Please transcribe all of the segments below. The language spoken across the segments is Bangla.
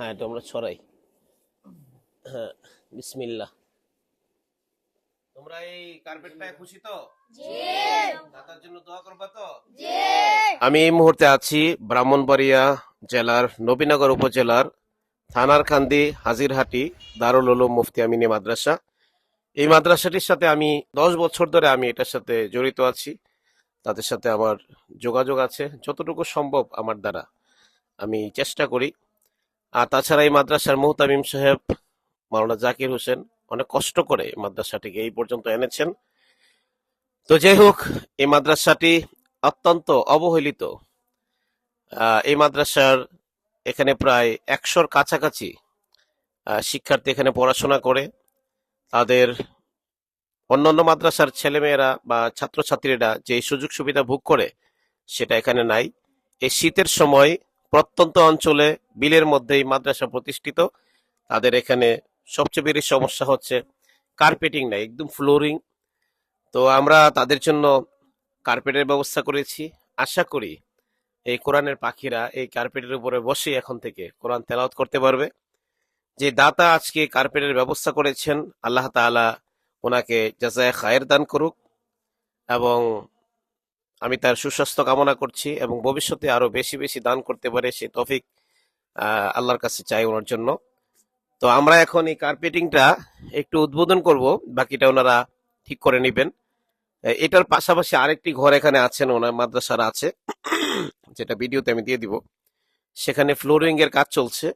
হ্যাঁ এটা আমরা ছড়াই। হ্যাঁ বিসমিল্লাহ। তোমরা এই কার্পেটটায় খুশি তো? দাতার জন্য দোয়া করবা তো? আমি এই মুহূর্তে আছি ব্রাহ্মণবাড়িয়া জেলার নবীনগর উপজেলার থানার কান্দি হাজিরহাটি দারুল উলুম মুফতি আমিনী মাদ্রাসা। এই মাদ্রাসাটির সাথে আমি দশ বছর ধরে আমি এটার সাথে জড়িত আছি। তাদের সাথে আমার যোগাযোগ আছে যতটুকু সম্ভব আমার দ্বারা। আমি চেষ্টা করি আর তাছাড়া এই মাদ্রাসার মোহতামিম সাহেব, মাওলানা জাকির হোসেন অনেক কষ্ট করে মাদ্রাসাটিকে এই পর্যন্ত এনেছেন। তো যাই হোক, এই মাদ্রাসাটি অত্যন্ত অবহেলিত। এই মাদ্রাসার এখানে প্রায় একশোর কাছাকাছি শিক্ষার্থী এখানে পড়াশোনা করে। তাদের অন্যান্য মাদ্রাসার ছেলেমেয়েরা বা ছাত্রছাত্রীরা যে সুযোগ সুবিধা ভোগ করে, সেটা এখানে নাই। এই শীতের সময় প্রত্যন্ত অঞ্চলে বিলের মধ্যেই মাদ্রাসা প্রতিষ্ঠিত। তাদের এখানে সবচেয়ে বেশি সমস্যা হচ্ছে কার্পেটিং নাই, একদম ফ্লোরিং তো আমরা তাদের জন্য কার্পেটের ব্যবস্থা করেছি। আশা করি এই কোরআনের পাখিরা এই কার্পেটের উপরে বসে এখন থেকে কোরআন তেলাওত করতে পারবে। যে দাতা আজকে কার্পেটের ব্যবস্থা করেছেন, আল্লাহ তাআলা ওনাকে জাজায় খায়ের দান করুক এবং আমি তার সুস্বাস্থ্য কামনা করছি এবং ভবিষ্যতে আরও বেশি বেশি দান করতে পারে সে তফিক আল্লাহর কাছে চাই ওনার জন্য। তো আমরা এখন এই কার্পেটিংটা একটু উদ্বোধন করব, বাকিটা ওনারা ঠিক করে নেবেন। এটার পাশাপাশি আরেকটি ঘর এখানে আছেন, ওনার মাদ্রাসার আছে, যেটা ভিডিওতে আমি দিয়ে দিব। সেখানে ফ্লোরিং এর কাজ চলছে।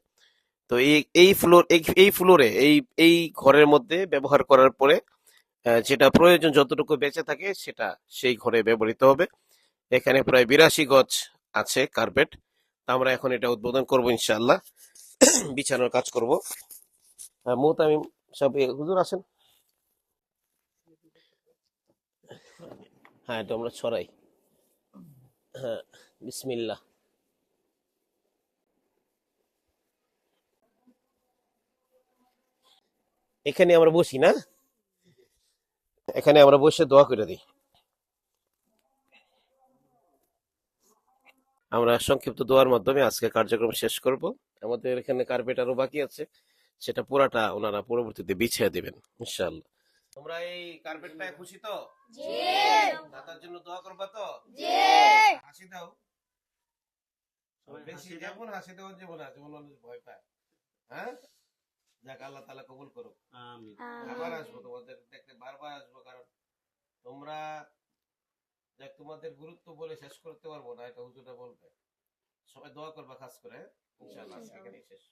তো এই এই ফ্লোর এই- ফ্লোরে এই এই ঘরের মধ্যে ব্যবহার করার পরে যেটা প্রয়োজন যতটুকু বেঁচে থাকে সেটা সেই ঘরে ব্যবহৃত হবে। এখানে প্রায় বিরাশি গজ আছে কার্পেট। আমরা এখন এটা উদ্বোধন করব ইনশাল্লাহ বিছানোর কাজ করব। মোহতামিম সব হুজুর আছেন? হ্যাঁ এটা আমরা ছড়াই। হ্যাঁ বিসমিল্লাহ। এখানে আমরা বসি, না? এখানে আমরা বসে দোয়া করে দিই। আমরা সংক্ষিপ্ত দোয়ার মাধ্যমে আজকে কার্যক্রম শেষ করব। আমাদের এখানে কার্পেট আরও বাকি আছে। সেটা পুরাটা ওনারা পরবর্তীতে বিছিয়ে দেবেন ইনশাআল্লাহ। তোমরা এই কার্পেটটায় খুশি তো? দাতার জন্য দোয়া করবা তো? হাসি দাও। বেশি যেমন হাসি দেওয়ার যেমন মানুষ ভয় পায় হ্যাঁ? যাক আল্লাহ তালা কবুল করুক। আবার আসব তোমাদের বারবার আসব কারণ তোমরা তোমাদের গুরুত্ব বলে শেষ করতে পারব না এটা হুজুরা বলবে। সবাই দোয়া করবা খাস করে হ্যাঁ? এখানেই শেষ।